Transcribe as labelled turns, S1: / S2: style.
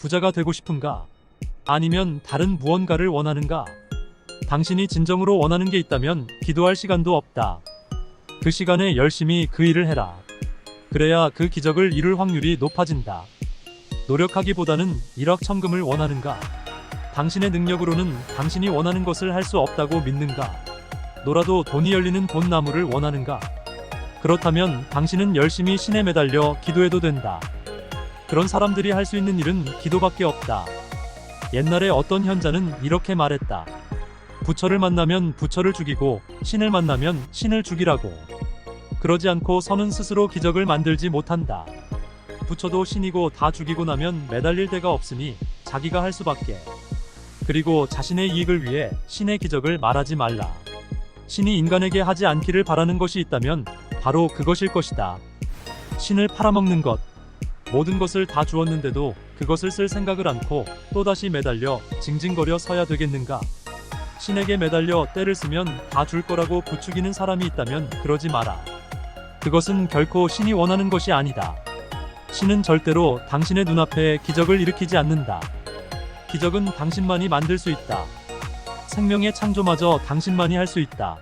S1: 부자가 되고 싶은가? 아니면 다른 무언가를 원하는가? 당신이 진정으로 원하는 게 있다면 기도할 시간도 없다. 그 시간에 열심히 그 일을 해라. 그래야 그 기적을 이룰 확률이 높아진다. 노력하기보다는 일확천금을 원하는가? 당신의 능력으로는 당신이 원하는 것을 할 수 없다고 믿는가? 놀아도 돈이 열리는 돈나무를 원하는가? 그렇다면 당신은 열심히 신에 매달려 기도해도 된다. 그런 사람들이 할 수 있는 일은 기도밖에 없다. 옛날에 어떤 현자는 이렇게 말했다. 부처를 만나면 부처를 죽이고 신을 만나면 신을 죽이라고. 그러지 않고 선은 스스로 기적을 만들지 못한다. 부처도 신이고 다 죽이고 나면 매달릴 데가 없으니 자기가 할 수밖에. 그리고 자신의 이익을 위해 신의 기적을 말하지 말라. 신이 인간에게 하지 않기를 바라는 것이 있다면 바로 그것일 것이다. 신을 팔아먹는 것. 모든 것을 다 주었는데도 그것을 쓸 생각을 않고 또다시 매달려 징징거려 서야 되겠는가? 신에게 매달려 때를 쓰면 다 줄 거라고 부추기는 사람이 있다면 그러지 마라. 그것은 결코 신이 원하는 것이 아니다. 신은 절대로 당신의 눈앞에 기적을 일으키지 않는다. 기적은 당신만이 만들 수 있다. 생명의 창조마저 당신만이 할 수 있다.